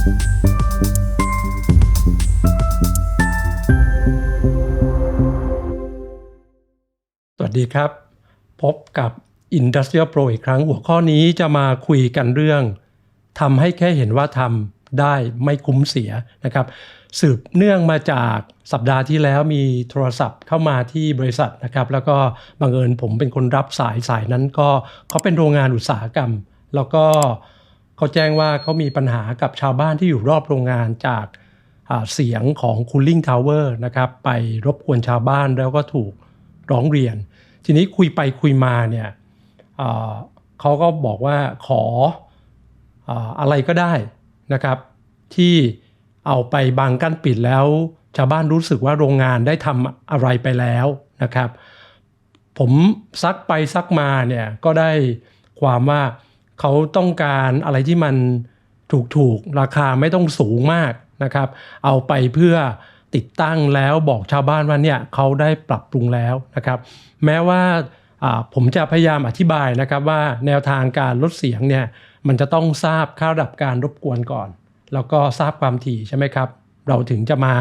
สวัสดีครับ พบกับ Industrial Pro อีกครั้งหัวข้อนี้จะมาคุยกันเรื่องทำให้แค่เห็นว่าทำได้ไม่คุ้มเสียนะครับ สืบเนื่องมาจากสัปดาห์ที่แล้วมีโทรศัพท์เข้ามาที่บริษัทนะครับ แล้วก็บังเอิญผมเป็นคนรับสายสายนั้นก็เขาเป็นโรงงานอุตสาหกรรม แล้วก็เขาแจ้งว่าเขามีปัญหากับชาวบ้านที่อยู่รอบโรงงานจากเสียงของ cooling tower นะครับไปรบกวนชาวบ้านแล้วก็ถูกร้องเรียน ทีนี้คุยไปคุยมาเนี่ยเขาก็บอกว่าขออาอะไรก็ได้นะครับ ที่เอาไปบังกั้นปิดแล้ว ชาวบ้านรู้สึกว่าโรงงานได้ทำอะไรไปแล้วนะครับ ผมซักไปซักมาเนี่ยก็ได้ความว่า เขาต้องการอะไรที่มันถูกๆ ราคาไม่ต้องสูงมากนะครับ เอาไปเพื่อติดตั้งแล้วบอกชาวบ้านว่าเนี่ยเขาได้ปรับปรุงแล้วนะครับ แม้ว่าผมจะพยายามอธิบายนะครับว่าแนวทางการลดเสียงเนี่ยมันจะต้องทราบค่าระดับการรบกวนก่อน แล้วก็ทราบความถี่ใช่ไหมครับ เราถึงจะมา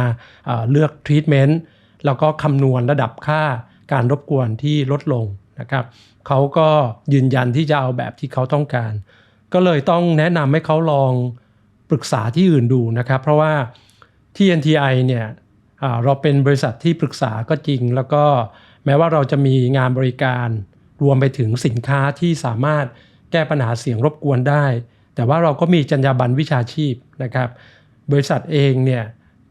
อ่าเลือกทรีทเมนต์แล้วก็คำนวณระดับค่าการรบกวนที่ลดลง นะครับเขาก็ยืนยันที่จะเอาแบบที่เขาต้องการ ก็เลยต้องแนะนำให้เขาลองปรึกษาที่อื่นดูนะครับ เพราะว่าที่ NTI เนี่ยเราเป็นบริษัทที่ปรึกษาก็จริง แล้วก็แม้ว่าเราจะมีงานบริการรวมไปถึงสินค้าที่สามารถแก้ปัญหาเสียงรบกวนได้ แต่ว่าเราก็มีจรรยาบรรณวิชาชีพนะครับ บริษัทเองเนี่ย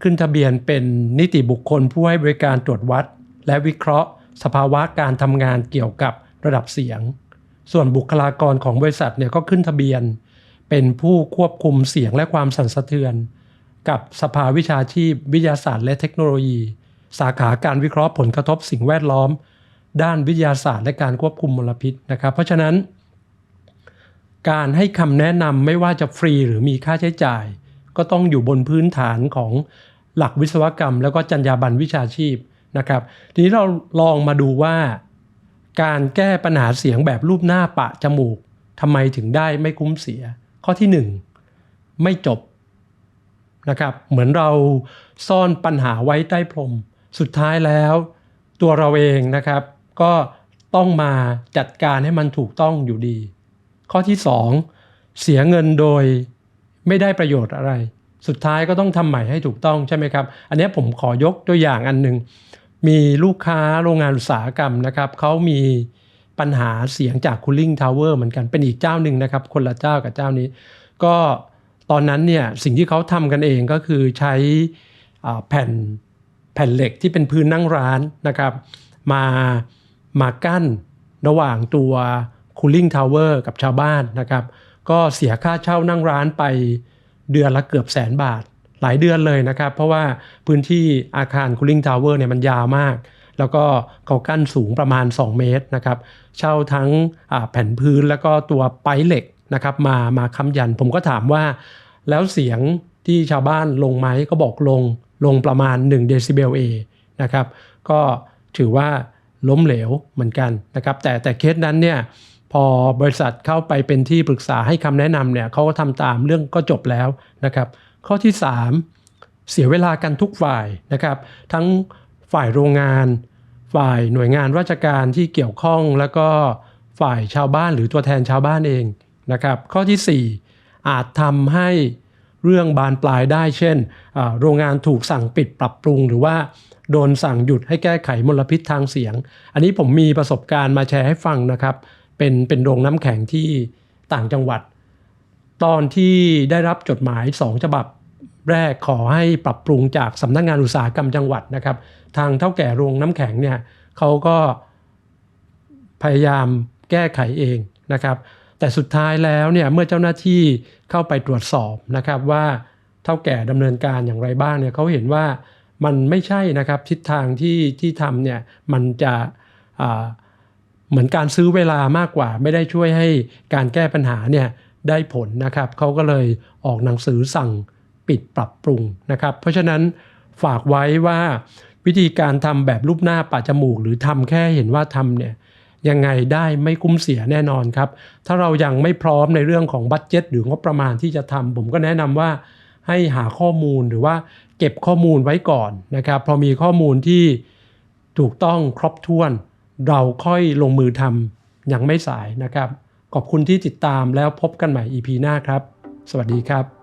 ขึ้นทะเบียนเป็นนิติบุคคลผู้ให้บริการตรวจวัด และวิเคราะห์ สภาวะการทำงานเกี่ยวกับระดับเสียง ส่วนบุคลากรของบริษัทเนี่ยก็ขึ้นทะเบียน เป็นผู้ควบคุมเสียงและความสั่นสะเทือน กับสภาวิชาชีพ วิทยาศาสตร์ และเทคโนโลยี สาขาการวิเคราะห์ผลกระทบสิ่งแวดล้อม ด้านวิทยาศาสตร์ และการควบคุมมลพิษนะครับ เพราะฉะนั้น การให้คำแนะนำไม่ว่าจะฟรีหรือมีค่าใช้จ่าย ก็ต้องอยู่บนพื้นฐานของหลักวิศวกรรม แล้วก็จรรยาบรรณวิชาชีพ นะครับ ทีนี้เราลองมาดูว่า การแก้ปัญหาเสียงแบบรูปหน้าปะจมูกทำไมถึงได้ไม่คุ้มเสีย ข้อที่หนึ่งไม่จบนะครับ เหมือนเราซ่อนปัญหาไว้ใต้พรม สุดท้ายแล้ว ตัวเราเองนะครับ ก็ต้องมาจัดการให้มันถูกต้องอยู่ดี ข้อที่ 2 เสียเงินโดยไม่ได้ประโยชน์อะไร สุดท้ายก็ต้องทำใหม่ให้ถูกต้องใช่ไหมครับ อันนี้ผมขอยกตัวอย่างอันหนึ่งมีลูกค้าโรงงานอุตสาหกรรมนะครับเขามีปัญหาเสียงจาก cooling tower เหมือนกันเป็นอีกเจ้าหนึ่งนะครับ คนละเจ้ากับเจ้านี้ ก็ตอนนั้นเนี่ยสิ่งที่เขาทำกันเองก็คือใช้แผ่นแผ่นเหล็กที่เป็นพื้นนั่งร้านนะครับ มามากั้นระหว่างตัว cooling tower กับชาวบ้านนะครับ ก็เสียค่าเช่านั่งร้านไป เดือนละเกือบแสนบาท หลายเดือนเลยนะครับ เพราะว่าพื้นที่อาคาร cooling tower เนี่ยมันยาวมาก แล้วก็เขากั้นสูงประมาณ 2 เมตรนะครับเช่าทั้งแผ่นพื้นแล้วก็ตัวไปเหล็กนะครับมามาค้ำยัน ผมก็ถามว่า แล้วเสียงที่ชาวบ้านลงไหมก็บอกลงลงประมาณ1เดซิเบลเอนะครับก็ถือว่าล้มเหลวเหมือนกันนะครับแต่แต่เคสนั้นเนี่ย พอบริษัทเข้าไปเป็นที่ปรึกษาให้คำแนะนำเนี่ยเขาก็ทำตามเรื่องก็จบแล้วนะครับ ข้อที่ 3 เสียเวลากันทุกฝ่ายนะครับ ทั้งฝ่ายโรงงาน ฝ่ายหน่วยงานราชการที่เกี่ยวข้องแล้วก็ฝ่ายชาวบ้านหรือตัวแทนชาวบ้านเองนะครับ ข้อทีสี่4 อาจทำให้เรื่องบานปลายได้ เช่น โรงงานถูกสั่งปิดปรับปรุง หรือว่าโดนสั่งหยุดให้แก้ไขมลพิษทางเสียง อันนี้ผมมีประสบการณ์มาแชร์ให้ฟังนะครับ เป็นเป็นโรงน้ำแข็งที่ต่างจังหวัด ตอนที่ได้รับจดหมาย2ฉบับแรกขอให้ปรับปรุงจากสำนักงานอุตสาหกรรมจังหวัดนะครับ ทางเท่าแก่โรงน้ำแข็งเนี่ยเขาก็พยายามแก้ไขเองนะครับ แต่สุดท้ายแล้วเนี่ยเมื่อเจ้าหน้าที่เข้าไปตรวจสอบนะครับว่าเท่าแก่ดำเนินการอย่างไรบ้างเนี่ยเขาเห็นว่ามันไม่ใช่นะครับทิศทางที่ที่ทำเนี่ยมันจะ เหมือนการซื้อเวลามากกว่า ไม่ได้ช่วยให้การแก้ปัญหาเนี่ยได้ผลนะครับเขาก็เลยออกหนังสือสั่งปิดปรับปรุงนะครับ เพราะฉะนั้นฝากไว้ว่าวิธีการทำแบบรูปหน้าปะจมูก หรือทำแค่เห็นว่าทำเนี่ยยังไงได้ไม่คุ้มเสียแน่นอนครับ ถ้าเรายังไม่พร้อมในเรื่องของบัตเจ็ตหรืองบประมาณที่จะทำผมก็แนะนำว่าให้หาข้อมูลหรือว่าเก็บข้อมูลไว้ก่อนนะครับ พอมีข้อมูลที่ถูกต้องครบถ้วน เราค่อยลงมือทำยังไม่สายนะครับ ขอบคุณที่ติดตามแล้วพบกันใหม่ EP หน้าครับ สวัสดีครับ